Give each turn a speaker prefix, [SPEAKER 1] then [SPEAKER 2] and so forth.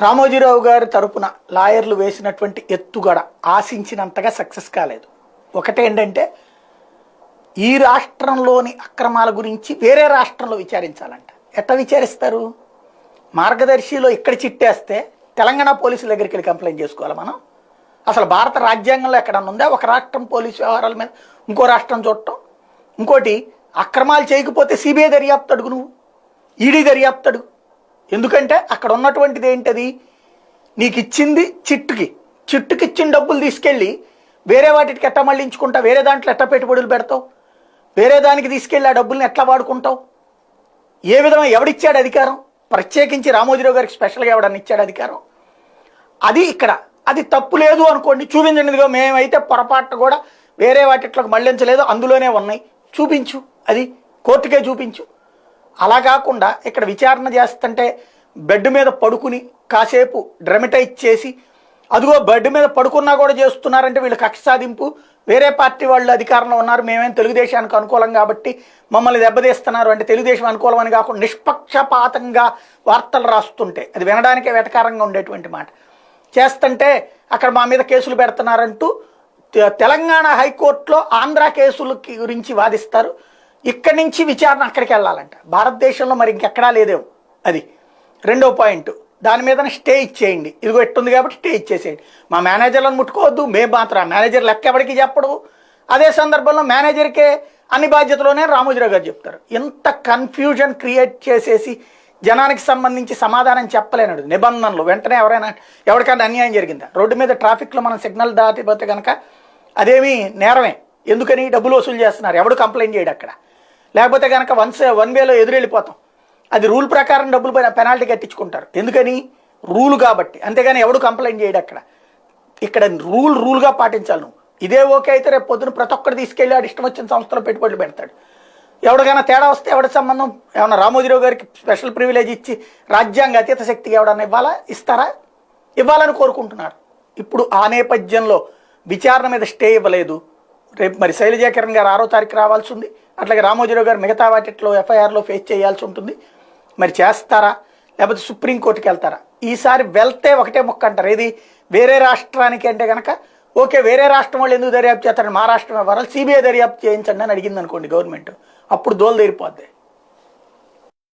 [SPEAKER 1] రామోజీరావు గారి తరపున లాయర్లు వేసినటువంటి ఎత్తుగడ ఆశించినంతగా సక్సెస్ కాలేదు. ఒకటేంటంటే ఈ రాష్ట్రంలోని అక్రమాల గురించి వేరే రాష్ట్రంలో విచారించాలంట. ఎట్లా విచారిస్తారు? మార్గదర్శిలో ఇక్కడ చిట్టేస్తే తెలంగాణ పోలీసుల దగ్గరికి వెళ్ళి కంప్లైంట్ చేసుకోవాలి మనం. అసలు భారత రాజ్యాంగంలో ఎక్కడన్నా ఉందా? ఒక రాష్ట్రం పోలీసు వ్యవహారాల మీద ఇంకో రాష్ట్రం చూడటం? ఇంకోటి అక్రమాలు చేయకపోతే సిబిఐ దర్యాప్తు అడుగు నువ్వు. ఈడీ దర్యాప్తు అడుగు. ఎందుకంటే అక్కడ ఉన్నటువంటిది ఏంటది? నీకు ఇచ్చింది చిట్టుకి. చిట్టుకి ఇచ్చిన డబ్బులు తీసుకెళ్ళి వేరే వాటికి ఎట్లా మళ్ళించుకుంటావు వేరే దాంట్లో ఎట్లా పెట్టుబడులు పెడతావు? వేరే దానికి తీసుకెళ్ళి ఆ డబ్బుల్ని ఎట్లా వాడుకుంటావు? ఏ విధంగా ఎవడిచ్చాడు అధికారం? ప్రత్యేకించి రామోజీరావు గారికి స్పెషల్గా ఎవడని ఇచ్చాడు అధికారం? అది ఇక్కడ. అది తప్పు లేదు అనుకోండి చూపించండి మేమైతే పొరపాటు కూడా వేరే వాటిట్లోకి మళ్ళించలేదు అందులోనే ఉన్నాయి. చూపించు. అది కోర్టుకే చూపించు. అలా కాకుండా ఇక్కడ విచారణ చేస్తుంటే బెడ్ మీద పడుకుని కాసేపు డ్రమటైజ్ చేసి అదిగో బెడ్ మీద పడుకున్నా కూడా చేస్తున్నారంటే వీళ్ళు కక్ష సాధింపు వేరే పార్టీ వాళ్ళు అధికారంలో ఉన్నారు మేమేం తెలుగుదేశానికి అనుకూలం కాబట్టి మమ్మల్ని దెబ్బతీస్తున్నారు అంటే తెలుగుదేశం అనుకూలం అని కాకుండా నిష్పక్షపాతంగా వార్తలు రాస్తుంటే అది వినడానికే వెటకారంగా ఉండేటువంటి మాట. చేస్తుంటే అక్కడ మా మీద కేసులు పెడుతున్నారంటూ తెలంగాణ హైకోర్టులో ఆంధ్ర కేసులకి గురించి వాదిస్తారు. ఇక్కడి నుంచి విచారణ అక్కడికి వెళ్ళాలంట. భారతదేశంలో మరి ఇంకెక్కడా లేదేమో అది. రెండో పాయింట్ దాని మీద స్టే ఇచ్చేయండి. ఇదిగో ఎట్టుంది కాబట్టి స్టే ఇచ్చేసేయండి. మా మేనేజర్లను ముట్టుకోవద్దు మేము మాత్రం మేనేజర్ లెక్క ఎవరికి చెప్పడు. అదే సందర్భంలో మేనేజర్కే అన్ని బాధ్యతలోనే రామోజీరావు గారు చెప్తారు. ఎంత కన్ఫ్యూజన్ క్రియేట్ చేసేసి జనానికి సంబంధించి సమాధానం చెప్పలేనడు. నిబంధనలు వెంటనే ఎవరైనా ఎవరికైనా అన్యాయం జరిగిందా? రోడ్డు మీద ట్రాఫిక్లో మనం సిగ్నల్ దాటిపోతే కనుక అదేమీ నేరమే. ఎందుకని డబ్బులు వసూలు చేస్తున్నారు? ఎవడు కంప్లైంట్ చేయడు అక్కడ? లేకపోతే కనుక వన్సే వన్ వేలో ఎదురు వెళ్ళిపోతాం అది రూల్ ప్రకారం డబ్బులు పైన పెనాల్టీ కట్టించుకుంటారు. ఎందుకని? రూల్ కాబట్టి. అంతేగాని ఎవడు కంప్లైంట్ చేయడు అక్కడ. ఇక్కడ రూల్ రూల్గా పాటించాలి నువ్వు. ఇదే ఓకే అయితే రేపు పొద్దున ప్రతి ఒక్కరు తీసుకెళ్ళి ఆడు ఇష్టం వచ్చిన సంస్థలో పెట్టుబడులు పెడతాడు. ఎవడికైనా తేడా వస్తే ఎవడి సంబంధం? ఏమన్నా రామోజీరావు గారికి స్పెషల్ ప్రివిలేజ్ ఇచ్చి రాజ్యాంగ అతీత శక్తికి ఎవడన్నా ఇవ్వాలా? ఇస్తారా? ఇవ్వాలని కోరుకుంటున్నారు. ఇప్పుడు ఆ నేపథ్యంలో విచారణ మీద స్టే ఇవ్వలేదు. రేపు మరి శైలజాకిరణ్ గారు ఆరో తారీఖు రావాల్సి ఉంది. అట్లాగే రామోజీరావు గారు మిగతా వాటిలో ఎఫ్ఐఆర్లో ఫేస్ చేయాల్సి ఉంటుంది. మరి చేస్తారా? లేకపోతే సుప్రీంకోర్టుకి వెళ్తారా? ఈసారి వెళ్తే ఒకటే మొక్క అంటారు. ఏది? వేరే రాష్ట్రానికి అంటే కనుక ఓకే వేరే రాష్ట్రం వాళ్ళు ఎందుకు దర్యాప్తు చేస్తారని మా రాష్ట్రం ఇవ్వాలి సిబిఐ దర్యాప్తు చేయించండి అని అడిగింది అనుకోండి గవర్నమెంట్. అప్పుడు దోలు తీరిపోద్ది.